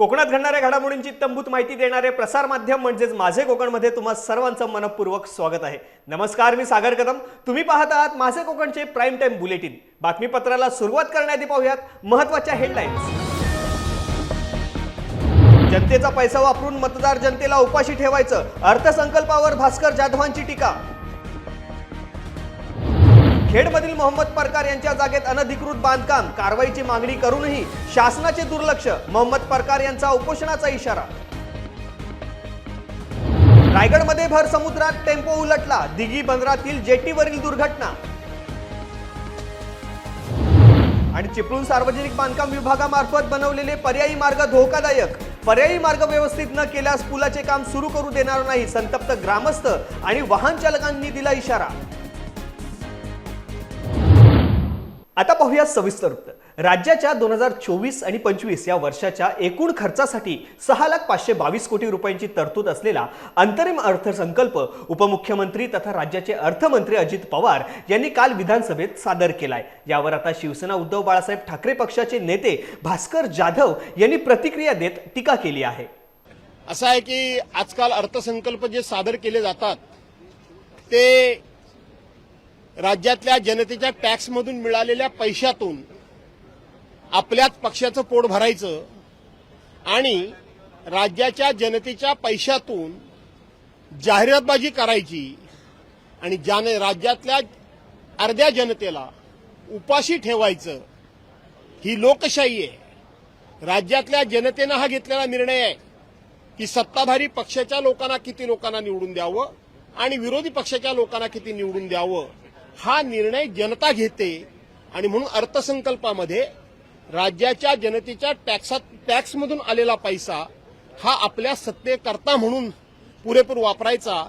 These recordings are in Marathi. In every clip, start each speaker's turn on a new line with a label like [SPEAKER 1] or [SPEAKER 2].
[SPEAKER 1] कोकणात घडणाऱ्या घडामोडींची तंबूत माहिती देणारे प्रसार माध्यम म्हणजेच माझे कोकणमध्ये तुम्हा सर्वांचं मनपूर्वक स्वागत आहे. नमस्कार मी सागर कदम. तुम्ही पाहत आहात माझे कोकणचे प्राईम टाइम बुलेटिन बातमीपत्राला सुरुवात करण्याआधी पाहूयात महत्त्वाच्या हेडलाईन्स जनतेचा पैसा वापरून मतदार जनतेला उपाशी ठेवायचं अर्थसंकल्पावर भास्कर जाधवांची टीका. खेडमधील मोहम्मद परकार यांच्या जागेत अनधिकृत बांधकाम कारवाईची मागणी करूनही शासनाचे दुर्लक्ष मोहम्मद परकार यांचा उपोषणाचा इशारा. रायगडमध्ये भर समुद्रात टेम्पो उलटला दिघी बंदरातील जेटीवरील दुर्घटना. आणि चिपळूण सार्वजनिक बांधकाम विभागामार्फत बनवलेले पर्यायी मार्ग धोकादायक. पर्यायी मार्ग व्यवस्थित न केल्यास पुलाचे काम सुरू करू देणार नाही संतप्त ग्रामस्थ आणि वाहन चालकांनी दिला इशारा. आता पाहूया सविस्तर वृत्त राज्याच्या दोन हजार चोवीस आणि पंचवीस या वर्षाच्या एकूण खर्चासाठी सहा लाख पाचशे बावीस कोटी रुपयांची तरतूद असलेला अंतरिम अर्थसंकल्प उपमुख्यमंत्री तथा राज्याचे अर्थमंत्री अजित पवार यांनी काल विधानसभेत सादर केलाय. यावर आता शिवसेना उद्धव बाळासाहेब ठाकरे पक्षाचे नेते भास्कर जाधव यांनी प्रतिक्रिया देत टीका केली आहे.
[SPEAKER 2] असं आहे की आजकाल अर्थसंकल्प जे सादर केले जातात ते राज्यातल्या जनतेच्या टॅक्समधून मिळालेल्या पैशातून आपल्याच पक्षाचं पोट भरायचं आणि राज्याच्या जनतेच्या पैशातून जाहिरातबाजी करायची आणि ज्याने राज्यातल्या अर्ध्या जनतेला उपाशी ठेवायचं ही लोकशाही आहे. राज्यातल्या जनतेनं हा घेतलेला निर्णय आहे की सत्ताधारी पक्षाच्या लोकांना किती लोकांना निवडून द्यावं आणि विरोधी पक्षाच्या लोकांना किती निवडून द्यावं. हा निर्णय जनता घेते आणि म्हणून अर्थसंकल्पामध्ये राज्याच्या जनतेच्या टॅक्सात टॅक्समधून आलेला पैसा हा आपल्या सत्तेकरता म्हणून पुरेपूर वापरायचा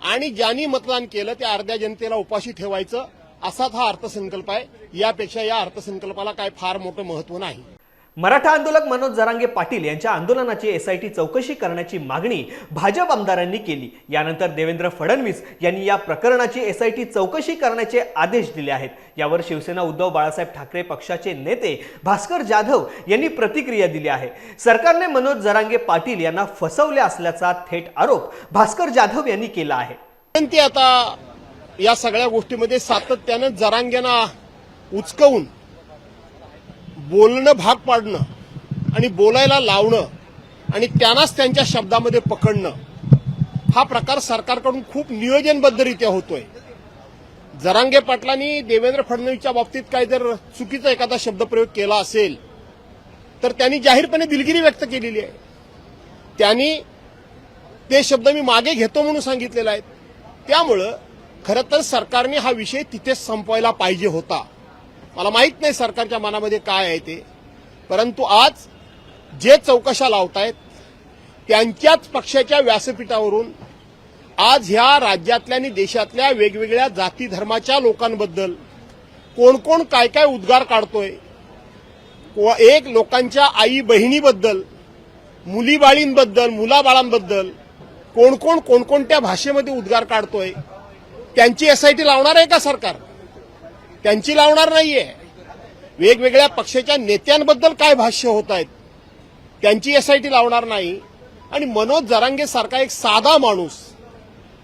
[SPEAKER 2] आणि ज्यांनी मतदान केलं त्या अर्ध्या जनतेला उपाशी ठेवायचं असाच हा अर्थसंकल्प आहे. यापेक्षा या अर्थसंकल्पाला काय फार मोठं महत्त्व नाही.
[SPEAKER 1] मराठा आंदोलक मनोज जरांगे पाटील यांच्या आंदोलनाची एसआयटी चौकशी करण्याची मागणी भाजप आमदारांनी केली. यानंतर देवेंद्र फडणवीस यांनी या प्रकरणाची एसआयटी चौकशी करण्याचे आदेश दिले आहेत. यावर शिवसेना उद्धव बाळासाहेब ठाकरे पक्षाचे नेते भास्कर जाधव यांनी प्रतिक्रिया दिली आहे. सरकारने मनोज जरांगे पाटील यांना फसवले असल्याचा थेट आरोप भास्कर जाधव यांनी केला आहे.
[SPEAKER 2] विनंती आता या सगळ्या गोष्टीमध्ये सातत्यानं जरांग्यांना उचकवून बोलणं भाग पाडणं आणि बोलायला लावणं आणि त्यांनाच त्यांच्या शब्दामध्ये पकडणं हा प्रकार सरकारकडून खूप नियोजनबद्धरित्या होतोय. जरांगे पाटलांनी देवेंद्र फडणवीसच्या बाबतीत काय जर चुकीचा एखादा शब्दप्रयोग केला असेल तर त्यांनी जाहीरपणे दिलगिरी व्यक्त केलेली आहे. त्यांनी ते शब्द मी मागे घेतो म्हणून सांगितलेला आहे त्यामुळं खरं तर सरकारने हा विषय तिथेच संपवायला पाहिजे होता. मला माहीत नाही सरकारच्या मनामध्ये काय आहे ते. परंतु आज जे चौकशा लावतायत त्यांच्याच पक्षाच्या व्यासपीठावरून आज ह्या राज्यातल्या आणि देशातल्या वेगवेगळ्या जाती धर्माच्या लोकांबद्दल कोण कोण काय काय उद्गार काढतोय व एक लोकांच्या आई बहिणीबद्दल मुलीबाळींबद्दल मुलाबाळांबद्दल कोण कोण कोणकोणत्या भाषेमध्ये उद्गार काढतोय त्यांची एसआयटी लावणार आहे का सरकार? त्यांची लावणार नाहीये. वेगवेगळ्या पक्षाच्या नेत्यांबद्दल काय भाष्य होत आहेत त्यांची एसआयटी लावणार नाही. आणि मनोज जरांगे सारखा एक साधा माणूस.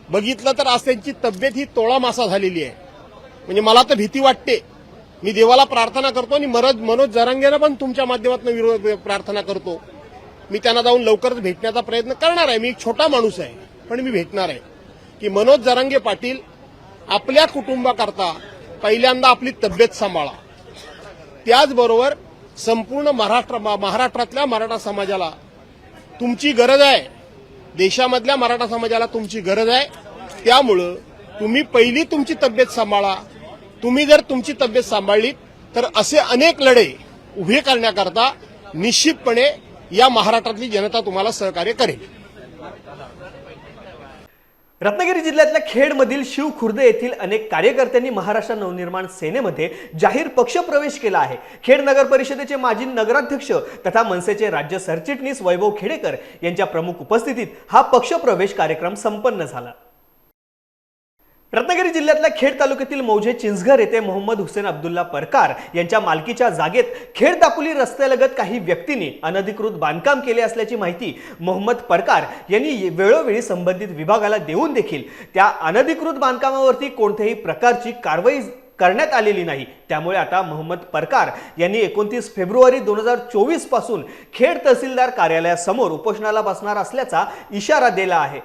[SPEAKER 2] बघितलं तर आज त्यांची तब्येत ही तोळा मासा झालेली आहे. म्हणजे मला तर भीती वाटते. मी देवाला प्रार्थना करतो आणि मनोज मनोज जरांगेनं पण तुमच्या माध्यमातून विरोध प्रार्थना करतो. मी त्यांना जाऊन लवकरच भेटण्याचा प्रयत्न करणार आहे. मी एक छोटा माणूस आहे पण मी भेटणार आहे. की मनोज जरांगे पाटील आपल्या कुटुंबाकरता पहिल्यांदा आपली तब्येत सांभाळा. त्याचबरोबर संपूर्ण महाराष्ट्र महाराष्ट्रातल्या मराठा समाजाला तुमची गरज आहे. देशामधल्या मराठा समाजाला तुमची गरज आहे. त्यामुळं तुम्ही पहिली तुमची तब्येत सांभाळा. तुम्ही जर तुमची तब्येत सांभाळली तर असे अनेक लढे उभे करण्याकरता निश्चितपणे या महाराष्ट्रातली जनता तुम्हाला सहकार्य करेल.
[SPEAKER 1] रत्नागिरी जिल्ह्यातल्या खेडमधील शिवखुर्द येथील अनेक कार्यकर्त्यांनी महाराष्ट्र नवनिर्माण सेनेमध्ये जाहीर पक्षप्रवेश केला आहे. खेड नगर परिषदेचे माजी नगराध्यक्ष तथा मनसेचे राज्य सरचिटणीस वैभव खेडेकर यांच्या प्रमुख उपस्थितीत हा पक्षप्रवेश कार्यक्रम संपन्न झाला. रत्नागिरी जिल्ह्यातल्या खेड तालुक्यातील मौजे चिंचघर येथे मोहम्मद हुसेन अब्दुल्ला परकार यांच्या मालकीच्या जागेत खेड दापोली रस्त्यालगत काही व्यक्तींनी अनधिकृत बांधकाम केले असल्याची माहिती मोहम्मद परकार यांनी वेळोवेळी संबंधित विभागाला देऊन देखील त्या अनधिकृत बांधकामावरती कोणत्याही प्रकारची कारवाई करण्यात आलेली नाही. त्यामुळे आता मोहम्मद परकार यांनी एकोणतीस फेब्रुवारी दोन हजार चोवीसपासून खेड तहसीलदार कार्यालयासमोर उपोषणाला बसणार असल्याचा इशारा दिला आहे.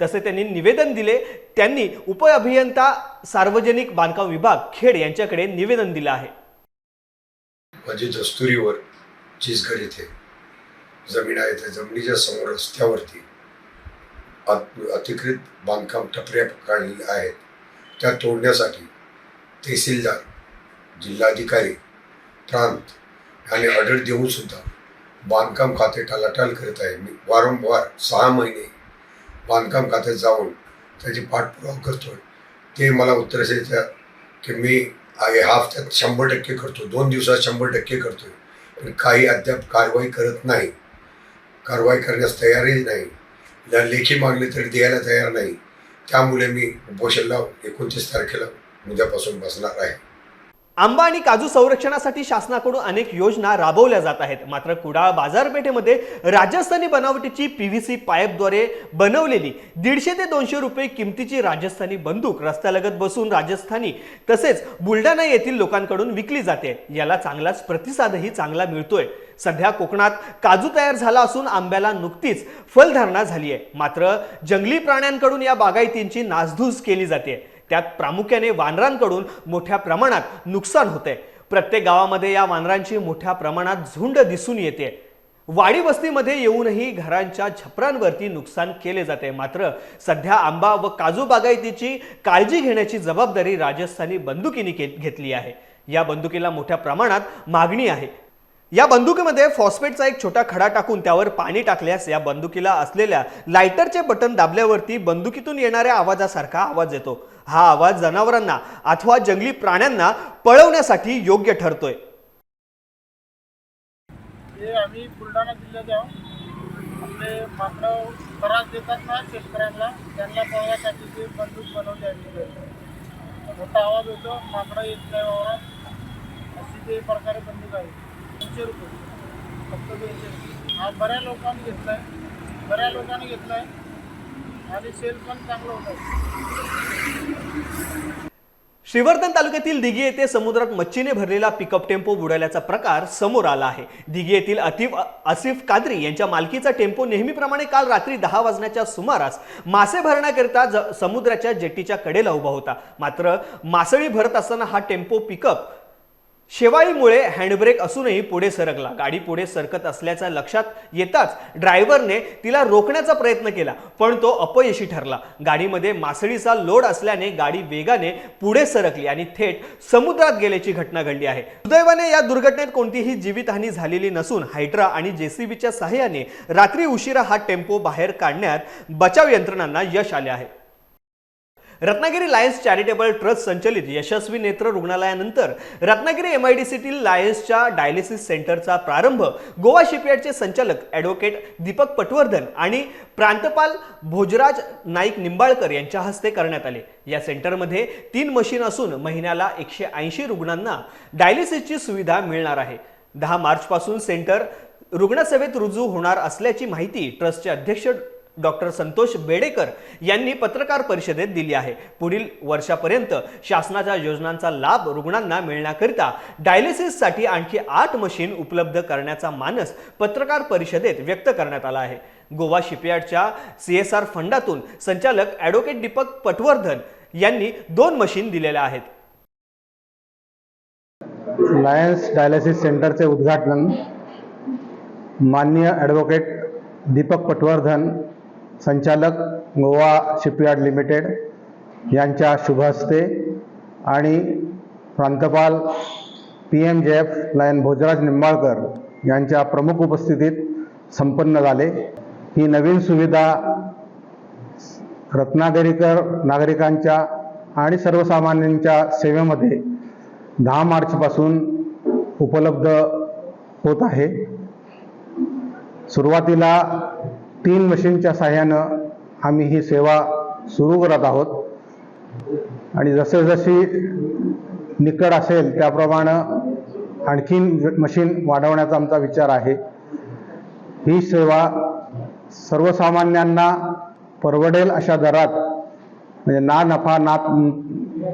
[SPEAKER 1] तसे त्यांनी निवेदन दिले. त्यांनी उपअभियंता सार्वजनिक बांधकाम विभाग खेड यांच्याकडे निवेदन दिलं आहे.
[SPEAKER 3] म्हणजे जस्तुरीवर चिसघर येथे जमीन आहे. त्या जमिनीच्या समोर रस्त्यावरती अतिकृत बांधकाम टपऱ्या काढलेल्या आहेत त्या तोडण्यासाठी तहसीलदार जिल्हाधिकारी प्रांत आणि ऑर्डर देऊन सुद्धा बांधकाम खाते टालाटाल करत आहे. मी वारंवार सहा महिने बांधकाम खात्यात जाऊन त्याची पाठपुरावा करतोय. ते मला उत्तर द्यायचं की मी आहे हा हफ्त्यात शंभर टक्के करतो दोन दिवसात शंभर टक्के करतोय. पण काही अद्याप कारवाई करत नाही. कारवाई करण्यास तयारही नाही. ज्या लेखी मागले तरी द्यायला तयार नाही. त्यामुळे मी उपोषणला एकोणतीस तारखेला उद्यापासून बसणार आहे.
[SPEAKER 1] आंबा आणि काजू संरक्षणासाठी शासनाकडून अनेक योजना राबवल्या जात आहेत. मात्र कुडाळ बाजारपेठेमध्ये राजस्थानी बनावटीची पी व्ही सी पाईपद्वारे बनवलेली दीडशे ते दोनशे रुपये किमतीची राजस्थानी बंदूक रस्त्यालगत बसून राजस्थानी तसेच बुलढाणा येथील लोकांकडून विकली जाते. याला चांगलाच प्रतिसादही चांगला मिळतोय. सध्या कोकणात काजू तयार झाला असून आंब्याला नुकतीच फलधारणा झाली आहे मात्र जंगली प्राण्यांकडून या बागायतींची नासधूस केली जाते. त्यात प्रामुख्याने वानरांकडून मोठ्या प्रमाणात नुकसान होते प्रत्येक गावामध्ये या वानरांची मोठ्या प्रमाणात झुंड दिसून येते. वाडी वस्तीमध्ये येऊनही घरांच्या छपरांवरती नुकसान केले जाते. मात्र सध्या आंबा व काजू बागायतीची काळजी घेण्याची जबाबदारी राजस्थानी बंदुकीने घेतली आहे. या बंदुकीला मोठ्या प्रमाणात मागणी आहे. या बंदुकीमध्ये फॉस्फेटचा एक छोटा खडा टाकून त्यावर पाणी टाकल्यास या बंदुकीला असलेल्या लायटरचे बटन दाबल्यावरती बंदुकीतून येणाऱ्या आवाजासारखा आवाज येतो. हा आवाज जनावरांना अथवा जंगली प्राण्यांना पळवण्यासाठी योग्य ठरतोय.
[SPEAKER 4] आम्ही बुलढाणा जिल्ह्यात आपले माकडं त्रास देतात ना शेतकऱ्यांना त्यांना पळण्यासाठी ते बंदूक बनवली आहे मोठा आवाज होतो माकडं येत नाही वावरात. अशी ते प्रकारे बंदूक आहे. दोनशे रुपये. फक्त दोनशे. हा बऱ्या लोकांनी घेतला आहे बऱ्या लोकांनी घेतला आहे आणि सेल पण चांगलं होत आहे
[SPEAKER 1] श्रीवर्धन तालुक्यातील दिघी येथे समुद्रात मच्छीने भरलेला पिकअप टेम्पो बुडाल्याचा प्रकार समोर आला आहे. दिघी येथील अतिफ आसिफ कादरी यांच्या मालकीचा टेम्पो नेहमीप्रमाणे काल रात्री दहा वाजण्याच्या सुमारास मासे भरण्याकरिता ज- समुद्राच्या जेटीच्या कडेला उभा होता. मात्र मासळी भरत असताना हा टेम्पो पिकअप शेवाळीमुळे हँडब्रेक असूनही पुढे सरकला. गाडी पुढे सरकत असल्याचा लक्षात येताच ड्रायव्हरने तिला रोखण्याचा प्रयत्न केला पण तो अपयशी ठरला. गाडीमध्ये मासळीचा लोड असल्याने गाडी वेगाने पुढे सरकली आणि थेट समुद्रात गेल्याची घटना घडली आहे. सुदैवाने या दुर्घटनेत कोणतीही जीवितहानी झालेली नसून हायड्रा आणि जेसीबीच्या सहाय्याने रात्री उशिरा हा टेम्पो बाहेर काढण्यात बचाव यंत्रणांना यश आले आहे. रत्नागिरी लायन्स चॅरिटेबल ट्रस्ट संचलित यशस्वी नेत्र रुग्णालयानंतर रत्नागिरी एम आय डी सीतील लायन्सच्या डायलिसिस सेंटरचा प्रारंभ गोवा शिपयार्डचे संचालक ॲडव्होकेट दीपक पटवर्धन आणि प्रांतपाल भोजराज नाईक निंबाळकर यांच्या हस्ते करण्यात आले. या सेंटरमध्ये तीन मशीन असून महिन्याला एकशे ऐंशी रुग्णांना डायलिसिसची सुविधा मिळणार आहे. दहा मार्चपासून सेंटर रुग्णसेवेत रुजू होणार असल्याची माहिती ट्रस्टचे अध्यक्ष डॉक्टर संतोष बेडेकर यांनी पत्रकार परिषदेत दिली आहे. पुढील वर्षापर्यंत शासनाच्या योजनांचा लाभ रुग्णांना मिळण्याकरिता डायलिसिससाठी आणखी आठ मशीन उपलब्ध करण्याचा मानस पत्रकार परिषदेत व्यक्त करण्यात आला आहे. गोवा शिपयार्डच्या सी एस आर फंडातून संचालक ॲडव्होकेट दीपक पटवर्धन यांनी दोन मशीन दिलेल्या आहेत.
[SPEAKER 5] लायन्स डायलिसिस सेंटरचे उद्घाटन माननीय ॲडव्होकेट दीपक पटवर्धन संचालक गोवा शिपयार्ड लिमिटेड यांच्या शुभ हस्ते आणि प्रांतपाल P M J F lion Bhojraj Nimbalkar यांच्या प्रमुख उपस्थितीत संपन्न झाले. ही नवीन सुविधा रत्नागिरीकर नागरिकांच्या आणि सर्वसामान्यांच्या सेवेमध्ये दहा मार्चपासून उपलब्ध होत आहे. सुरुवातीला तीन मशीनच्या साह्यानं आम्ही ही सेवा सुरू करत आहोत. आणि जसजशी निकड असेल त्याप्रमाणे आणखीन मशीन वाढवण्याचा आमचा विचार आहे. ही सेवा सर्वसामान्यांना परवडेल अशा दरात म्हणजे ना नफा ना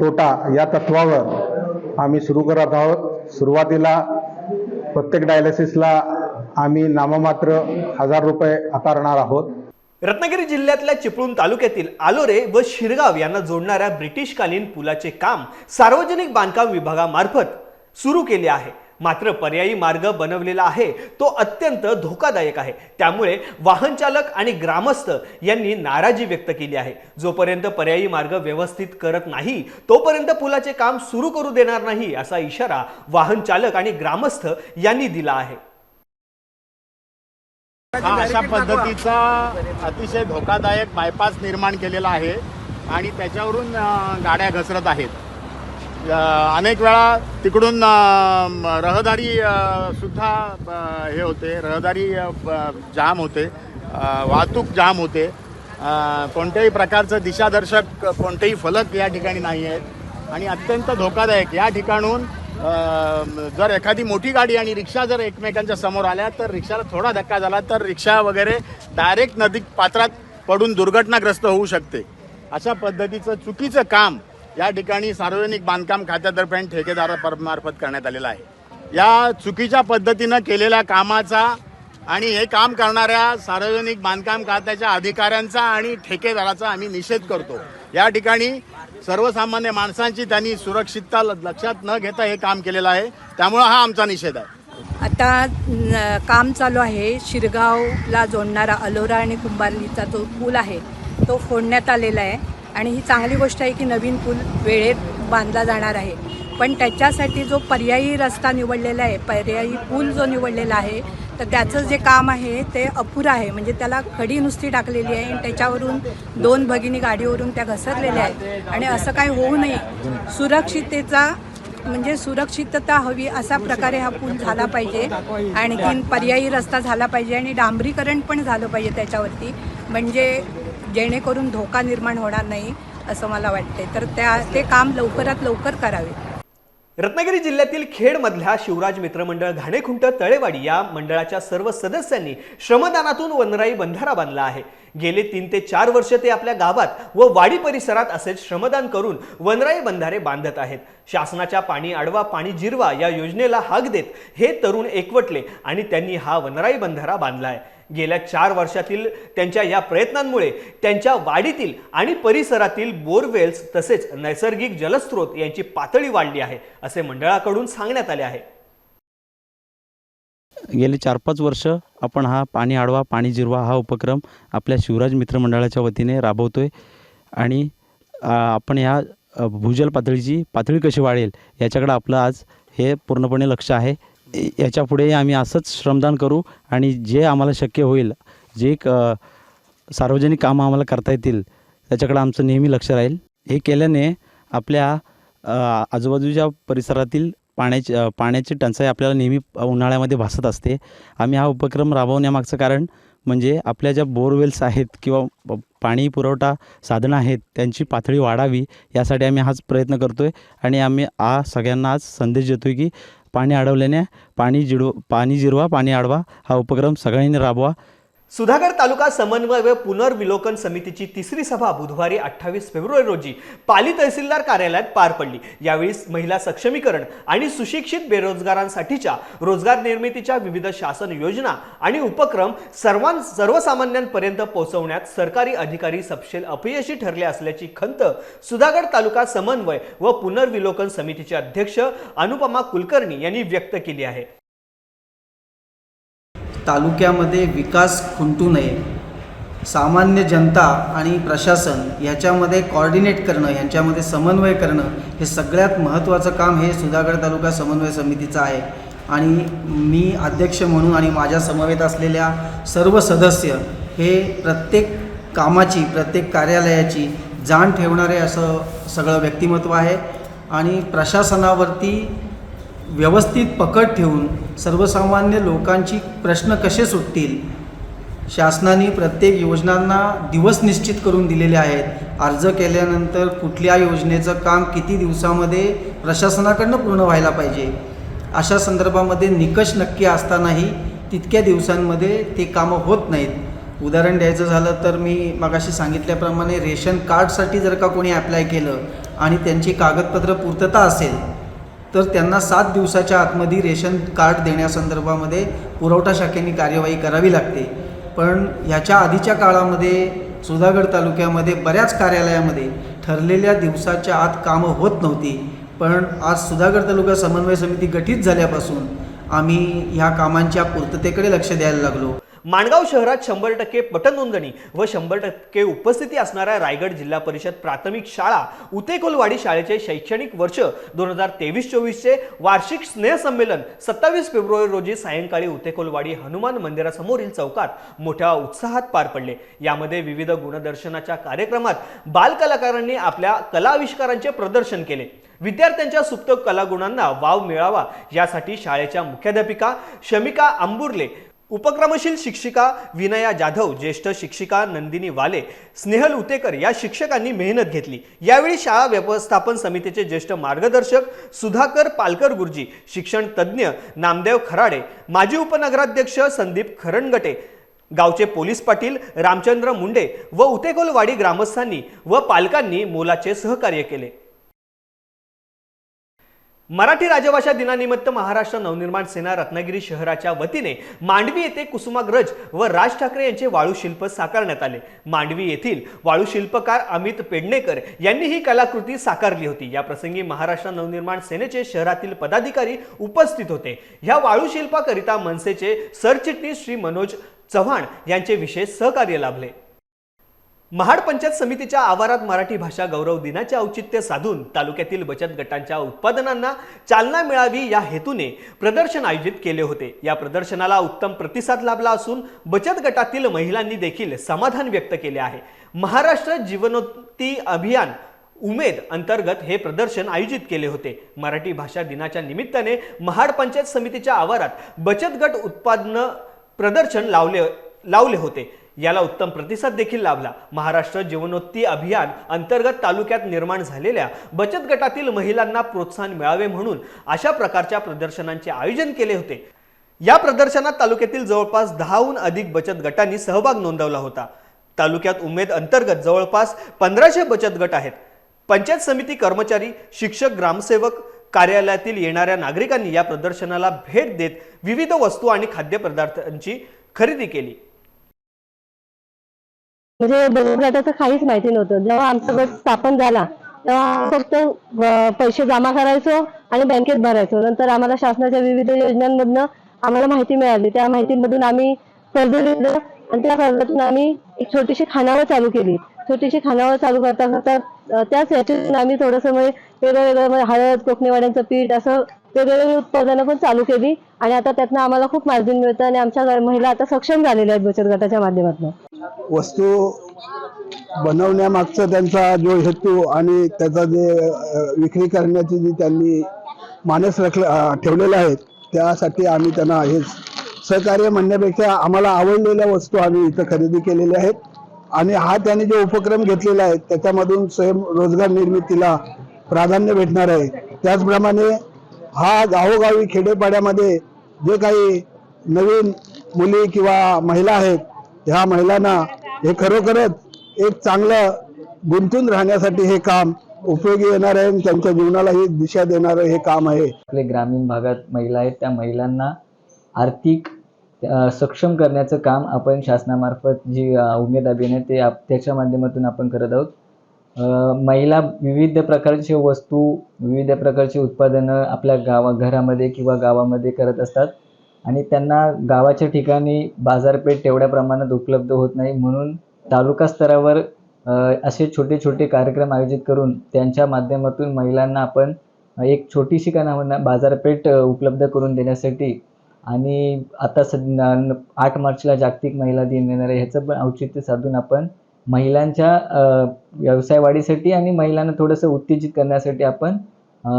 [SPEAKER 5] तोटा या तत्वावर आम्ही सुरू करत आहोत. सुरुवातीला प्रत्येक डायलिसिसला आम्ही नाममात्र हजार रुपये आकारणार आहोत.
[SPEAKER 1] रत्नागिरी जिल्ह्यातल्या चिपळूण तालुक्यातील आलोरे व शिरगाव यांना जोडणाऱ्या ब्रिटिशकालीन पुलाचे काम सार्वजनिक बांधकाम विभागामार्फत सुरू केले आहे. मात्र पर्यायी मार्ग बनवलेला आहे. तो अत्यंत धोकादायक आहे. त्यामुळे वाहन चालक आणि ग्रामस्थ यांनी नाराजी व्यक्त केली आहे. जोपर्यंत पर्यायी मार्ग व्यवस्थित करत नाही तोपर्यंत पुलाचे काम सुरू करू देणार नाही असा इशारा वाहन चालक आणि ग्रामस्थ यांनी दिला आहे.
[SPEAKER 6] अशा पद्धतीचा अतिशय धोकादायक बायपास निर्माण केलेला आहे आणि त्याच्यावरून गाड्या घसरत आहेत. अनेक वेळा तिकडून रहदारी सुद्धा हे होते. रहदारी जाम होते. वाहतूक जाम होते. कोणत्याही प्रकारचं दिशादर्शक कोणतेही फलक या ठिकाणी नाही आहेत आणि अत्यंत धोकादायक. या ठिकाणून जर एखादी मोठी गाडी आणि रिक्षा जर एकमेकांच्या समोर आल्या तर रिक्षाला थोडा धक्का झाला तर रिक्षा वगैरे डायरेक्ट नदी पात्रात पडून दुर्घटनाग्रस्त होऊ शकते. अशा पद्धतीचं चुकीचं काम या ठिकाणी सार्वजनिक बांधकाम खात्यातर्फे ठेकेदारामार्फत करण्यात आलेलं आहे. या चुकीच्या पद्धतीनं केलेल्या कामाचा आणि हे काम करणाऱ्या सार्वजनिक बांधकाम खात्याच्या अधिकाऱ्यांचा आणि ठेकेदाराचा आम्ही निषेध करतो. या ठिकाणी सर्वसामान्य माणसांची त्यांनी सुरक्षितता ल- लक्षात न घेता हे काम केलेलं आहे. त्यामुळं हा आमचा निषेध आहे.
[SPEAKER 7] आता काम चालू आहे. शिरगावला जोडणारा अलोरा आणि कुंभारलीचा जो पूल आहे तो फोडण्यात आलेला आहे. आणि ही चांगली गोष्ट आहे की नवीन पूल वेळेत बांधला जाणार आहे. पण त्याच्यासाठी जो पर्यायी रस्ता निवडलेला आहे पर्यायी पूल जो निवडलेला आहे तर त्याचं जे काम आहे ते अपुरं आहे. म्हणजे त्याला खडी नुसती टाकलेली आहे आणि त्याच्यावरून दोन भगिनी गाडीवरून त्या घसरलेल्या आहेत. आणि असं काही होऊ नये. सुरक्षिततेचा म्हणजे सुरक्षितता हवी असा प्रकारे हा पूल झाला पाहिजे. आणखीन पर्यायी रस्ता झाला पाहिजे आणि डांबरीकरण पण झालं पाहिजे त्याच्यावरती. म्हणजे जेणेकरून धोका निर्माण होणार नाही असं मला वाटते तर त्या ते काम लवकरात लवकर करावे.
[SPEAKER 1] रत्नागिरी जिल्ह्यातील खेडमधल्या शिवराज मित्रमंडळ घाणेखुंट तळेवाडी या मंडळाच्या सर्व सदस्यांनी श्रमदानातून वनराई बंधारा बांधला आहे. गेले तीन ते चार वर्ष ते आपल्या गावात व वाडी परिसरात असेच श्रमदान करून वनराई बंधारे बांधत आहेत. शासनाच्या पाणी आडवा पाणी जिरवा या योजनेला हाक देत हे तरुण एकवटले आणि त्यांनी हा वनराई बंधारा बांधला आहे. गेल्या चार वर्षातील त्यांच्या या प्रयत्नांमुळे त्यांच्या वाडीतील आणि परिसरातील बोरवेल्स तसेच नैसर्गिक जलस्रोत यांची पातळी वाढली आहे असे मंडळाकडून सांगण्यात आले आहे.
[SPEAKER 8] गेले चार पाच वर्ष आपण हा पाणी आडवा पाणी जिरवा हा उपक्रम आपल्या शिवराज मित्र मंडळाच्या वतीने राबवतो आहे आणि आपण ह्या भूजल पातळीची पातळी कशी वाढेल याच्याकडं आपलं आज हे पूर्णपणे लक्ष आहे. याच्यापुढे आम्ही असंच श्रमदान करू आणि जे आम्हाला शक्य होईल जे क सार्वजनिक कामं आम्हाला करता येतील त्याच्याकडं आमचं नेहमी लक्ष राहील. हे केल्याने आपल्या आजूबाजूच्या परिसरातील पाण्याची पाण्याची टंचाई आपल्याला नेहमी उन्हाळ्यामध्ये भासत असते. आम्ही हा उपक्रम राबवण्यामागचं कारण म्हणजे आपल्या ज्या बोरवेल्स आहेत किंवा पाणी पुरवठा साधनं आहेत त्यांची पातळी वाढावी यासाठी आम्ही हाच प्रयत्न करतो आहे आणि आम्ही आ सगळ्यांना आज संदेश देतो आहे की पाणी अडवल्याने पाणी जिडव पाणी जिरवा पाणी अडवा हा उपक्रम सगळ्यांनी राबवा.
[SPEAKER 1] सुधागड तालुका समन्वय व पुनर्विलोकन समितीची तिसरी सभा बुधवारी अठ्ठावीस फेब्रुवारी रोजी पाली तहसीलदार कार्यालयात पार पडली. यावेळी महिला सक्षमीकरण आणि सुशिक्षित बेरोजगारांसाठीच्या रोजगार निर्मितीच्या विविध शासन योजना आणि उपक्रम सर्वां सर्वसामान्यांपर्यंत पोहोचवण्यात सरकारी अधिकारी सपशेल अपयशी ठरले असल्याची खंत सुधागड तालुका समन्वय व पुनर्विलोकन समितीचे अध्यक्ष अनुपमा कुलकर्णी यांनी व्यक्त केली आहे.
[SPEAKER 9] तालुक्यामध्ये विकास खुंटू नये. सामान्य जनता आणि प्रशासन याच्यामध्ये कॉर्डिनेट करणं यांच्यामध्ये समन्वय करणं हे सगळ्यात महत्त्वाचं काम हे सुधागड तालुका समन्वय समितीचं आहे. आणि मी अध्यक्ष म्हणून आणि माझ्या समवेत असलेल्या सर्व सदस्य हे प्रत्येक कामाची प्रत्येक कार्यालयाची जाण ठेवणारे असं सगळं व्यक्तिमत्व आहे. आणि प्रशासनावरती व्यवस्थित पकड ठेवून सर्वसामान्य लोकांची प्रश्न कसे सुटतील? शासनाने प्रत्येक योजनांना दिवस निश्चित करून दिलेले आहेत. अर्ज केल्यानंतर कुठल्या योजनेचं काम किती दिवसामध्ये प्रशासनाकडनं पूर्ण व्हायला पाहिजे? अशा संदर्भामध्ये निकष नक्की असतानाही तितक्या दिवसांमध्ये ते कामं होत नाहीत. उदाहरण द्यायचं झालं तर मी मगाशी सांगितल्याप्रमाणे रेशन कार्डसाठी जर का कोणी ॲप्लाय केलं आणि त्यांची कागदपत्र पूर्तता असेल तर त्यांना सात दिवसाच्या आतमध्ये रेशन कार्ड देण्यासंदर्भामध्ये पुरवठा शाखेने कार्यवाही करावी लागते. पण ह्याच्या आधीच्या काळामध्ये सुधागड तालुक्यामध्ये बऱ्याच कार्यालयामध्ये ठरलेल्या दिवसाच्या आत कामं होत नव्हती. पण आज सुधागड तालुका समन्वय समिती गठीत झाल्यापासून आम्ही ह्या कामांच्या पूर्ततेकडे लक्ष द्यायला लागलो.
[SPEAKER 1] माणगाव शहरात शंभर टक्के पटनोंदणी व शंभर टक्के उपस्थिती असणाऱ्या रायगड जिल्हा परिषद प्राथमिक शाळा उतेकोलवाडी शाळेचे शैक्षणिक वर्ष दोन हजार तेवीस चोवीसचे वार्षिक स्नेहसंमेलन सत्तावीस फेब्रुवारी रोजी सायंकाळी उतेकोलवाडी हनुमान मंदिरासमोरील चौकात मोठ्या उत्साहात पार पडले. यामध्ये विविध गुणदर्शनाच्या कार्यक्रमात बालकलाकारांनी आपल्या कलाविष्कारांचे प्रदर्शन केले. विद्यार्थ्यांच्या सुप्त कलागुणांना वाव मिळावा यासाठी शाळेच्या मुख्याध्यापिका शमिका आंबुर्ले उपक्रमशील शिक्षिका विनया जाधव ज्येष्ठ शिक्षिका नंदिनी वाले स्नेहल उतेकर या शिक्षकांनी मेहनत घेतली. यावेळी शाळा व्यवस्थापन समितीचे ज्येष्ठ मार्गदर्शक सुधाकर पालकर गुरुजी शिक्षण तज्ज्ञ नामदेव खराडे माजी उपनगराध्यक्ष संदीप खरणगटे गावचे पोलीस पाटील रामचंद्र मुंडे व उतेकोलवाडी ग्रामस्थांनी व पालकांनी मोलाचे सहकार्य केले. मराठी राजभाषा दिनानिमित्त महाराष्ट्र नवनिर्माण सेना रत्नागिरी शहराच्या वतीने मांडवी येथे कुसुमाग्रज व राज ठाकरे यांचे वाळू शिल्प साकारण्यात आले. मांडवी येथील वाळू शिल्पकार अमित पेडणेकर यांनी ही कलाकृती साकारली होती. या प्रसंगी महाराष्ट्र नवनिर्माण सेनेचे शहरातील पदाधिकारी उपस्थित होते. ह्या वाळू शिल्पाकरिता मनसेचे सरचिटणीस श्री मनोज चव्हाण यांचे विशेष सहकार्य लाभले. महाड पंचायत समितीच्या आवारात मराठी भाषा गौरव दिनाचे औचित्य साधून तालुक्यातील बचत गटांच्या उत्पादनांना चालना मिळावी या हेतूने प्रदर्शन आयोजित केले होते. या प्रदर्शनाला उत्तम प्रतिसाद लाभला असून बचत गटातील महिलांनी देखील समाधान व्यक्त केले आहे. महाराष्ट्र जीवनोत्ती अभियान उमेद अंतर्गत हे प्रदर्शन आयोजित केले होते. मराठी भाषा दिनाच्या निमित्ताने महाड पंचायत समितीच्या आवारात बचत गट उत्पादन प्रदर्शन लावले लावले होते. याला उत्तम प्रतिसाद देखील लाभला. महाराष्ट्र जीवनोत्ती अभियान अंतर्गत तालुक्यात निर्माण झालेल्या बचत गटातील महिलांना प्रोत्साहन मिळावे म्हणून अशा प्रकारच्या प्रदर्शनांचे आयोजन केले होते. या प्रदर्शनात तालुक्यातील जवळपास दहाहून अधिक बचत गटांनी सहभाग नोंदवला होता. तालुक्यात उमेद अंतर्गत जवळपास पंधराशे बचत गट आहेत. पंचायत समिती कर्मचारी शिक्षक ग्रामसेवक कार्यालयातील येणाऱ्या नागरिकांनी या प्रदर्शनाला भेट देत विविध वस्तू आणि खाद्यपदार्थांची खरेदी केली.
[SPEAKER 10] म्हणजे बचत काहीच माहिती नव्हतं. जेव्हा आमचा गट स्थापन झाला तेव्हा फक्त पैसे जमा करायचो आणि बँकेत भरायचो. नंतर आम्हाला शासनाच्या विविध योजनांमधनं आम्हाला माहिती मिळाली. त्या माहितीमधून आम्ही कर्ज घेतलं आणि त्या कर्जातून आम्ही एक छोटीशी खानावळ चालू केली. छोटीशी खानावळ चालू करता करता त्याच याच्यातून आम्ही थोडंसं म्हणजे वेगळं वेगळं म्हणजे हळद कोकणीवाड्यांचं पीठ असं वेगवेगळी उत्पादनं पण चालू केली आणि आता त्यातनं आम्हाला खूप मार्जिन मिळतं आणि आमच्या महिला आता सक्षम झालेल्या आहेत बचत गटाच्या माध्यमातून.
[SPEAKER 5] वस्तू बनवण्यामागचा त्यांचा जो हेतू आणि त्याचा जे विक्री करण्याची जी त्यांनी मानस राखलं अ, ठेवलेलं आहे त्यासाठी आम्ही त्यांना हे सहकार्य म्हणण्यापेक्षा आम्हाला आवडलेल्या वस्तू आम्ही इथं खरेदी केलेल्या आहेत. आणि हा त्यांनी जो उपक्रम घेतलेला आहे त्याच्यामधून स्वयं रोजगार निर्मितीला प्राधान्य भेटणार आहे. त्याचप्रमाणे हा गावोगावी खेडेपाड्यामध्ये जे काही नवीन मुली किंवा महिला आहेत ह्या महिलांना हे खरोखरच एक चांगलं गुंतून राहण्यासाठी हे काम उपयोगी येणार आहे त्यांच्या जीवनालाही दिशा देणारं हे काम आहे.
[SPEAKER 11] आपले ग्रामीण भागात महिला आहेत त्या महिलांना आर्थिक सक्षम करण्याचं काम आपण शासनामार्फत जी उमेद अभियान आहे ते त्याच्या माध्यमातून आपण करत आहोत. महिला विविध प्रकारचे वस्तू विविध प्रकारची उत्पादनं आपल्या गावा घरामध्ये किंवा गावामध्ये करत असतात. आणि त्यांना गावाच्या ठिकाणी बाजारपेठ तेवढ्या प्रमाणात उपलब्ध होत नाही. म्हणून तालुका स्तरावर असे छोटे छोटे कार्यक्रम आयोजित करून त्यांच्या माध्यमातून महिलांना आपण एक छोटीशी का ना बाजारपेठ उपलब्ध करून देण्यासाठी आणि आता सध्या आठ मार्चला जागतिक महिला दिन येणार आहे. ह्याचं पण औचित्य साधून आपण महिलांच्या व्यवसाय वाढीसाठी आणि महिलांना थोडंसं उत्तेजित करण्यासाठी आपण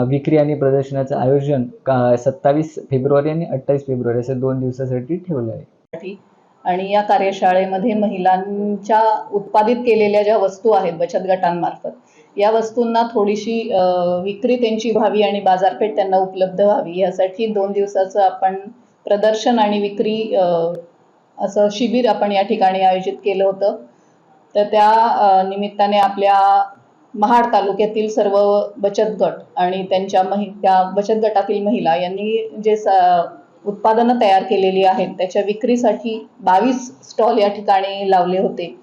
[SPEAKER 11] विक्री आणि प्रदर्शनाचं आयोजन का सत्तावीस फेब्रुवारी आणि अठ्ठावीस फेब्रुवारी असे दोन दिवसासाठी ठेवलं आहे.
[SPEAKER 12] आणि या कार्यशाळेमध्ये महिलांच्या उत्पादित केलेल्या ज्या वस्तू आहेत बचत गटांमार्फत या वस्तूंना थोडीशी विक्री त्यांची व्हावी आणि बाजारपेठ त्यांना उपलब्ध व्हावी यासाठी दोन दिवसाचं आपण प्रदर्शन आणि विक्री असं शिबिर आपण या ठिकाणी आयोजित केलं होतं. तर त्या निमित्ताने आपल्या महाड तालुक्यातील सर्व बचत गट आणि त्यांच्या महि त्या बचत गटातील महिला यांनी जे स उत्पादनं तयार केलेली आहेत त्याच्या विक्रीसाठी बावीस स्टॉल या ठिकाणी लावले होते.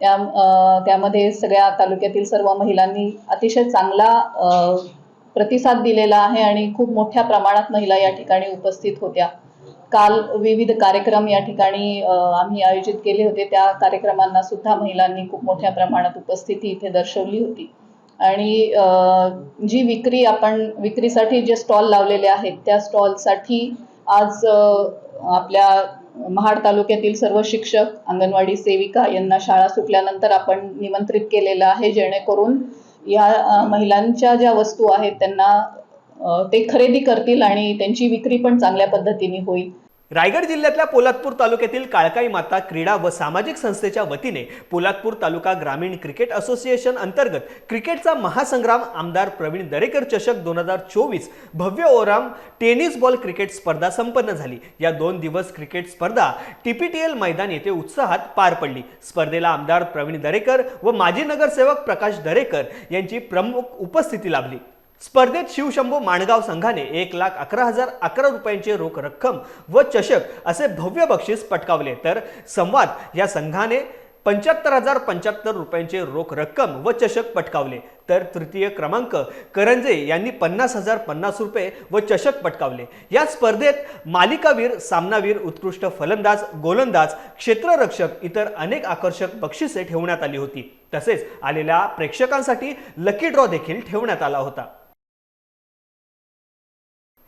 [SPEAKER 12] त्या त्यामध्ये सगळ्या तालुक्यातील सर्व महिलांनी अतिशय चांगला प्रतिसाद दिलेला आहे आणि खूप मोठ्या प्रमाणात महिला या ठिकाणी उपस्थित होत्या. काल विविध कार्यक्रम या ठिकाणी आम्ही आयोजित केले होते. त्या कार्यक्रमांना सुद्धा महिलांनी खूप मोठ्या प्रमाणात उपस्थिती इथे दर्शवली होती. आणि जी विक्री आपण विक्रीसाठी जे स्टॉल लावलेले आहेत त्या स्टॉलसाठी आज आपल्या महाड तालुक्यातील सर्व शिक्षक अंगणवाडी सेविका यांना शाळा सुटल्यानंतर आपण निमंत्रित केलेलं आहे. जेणेकरून या महिलांच्या ज्या वस्तू आहेत त्यांना ते खरेदी करतील आणि त्यांची विक्री पण चांगल्या पद्धतीने होईल.
[SPEAKER 1] रायगड जिल्ह्यातल्या पोलादपूर तालुक्यातील काळकाई माता क्रीडा व सामाजिक संस्थेच्या वतीने पोलादपूर तालुका ग्रामीण क्रिकेट असोसिएशन अंतर्गत क्रिकेटचा महासंग्राम आमदार प्रवीण दरेकर चषक दोन हजार चोवीस भव्य ओराम टेनिस बॉल क्रिकेट स्पर्धा संपन्न झाली. या दोन दिवस क्रिकेट स्पर्धा टीपीटीएल मैदान येथे उत्साहात पार पडली. स्पर्धेला आमदार प्रवीण दरेकर व माजी नगरसेवक प्रकाश दरेकर यांची प्रमुख उपस्थिती लाभली. स्पर्धेत शिवशंभू माणगाव संघाने एक लाख अकरा हजार अकरा रुपयांचे रोख रक्कम व चषक असे भव्य बक्षीस पटकावले. तर संवाद या संघाने पंच्याहत्तर हजार पंच्याहत्तर रुपयांचे रोख रक्कम व चषक पटकावले. तर तृतीय क्रमांक करंजे यांनी पन्नास हजार पन्नास रुपये व चषक पटकावले. या स्पर्धेत मालिकावीर सामनावीर उत्कृष्ट फलंदाज गोलंदाज क्षेत्ररक्षक इतर अनेक आकर्षक बक्षिसे ठेवण्यात आली होती. तसेच आलेल्या प्रेक्षकांसाठी लकी ड्रॉ देखील ठेवण्यात आला होता.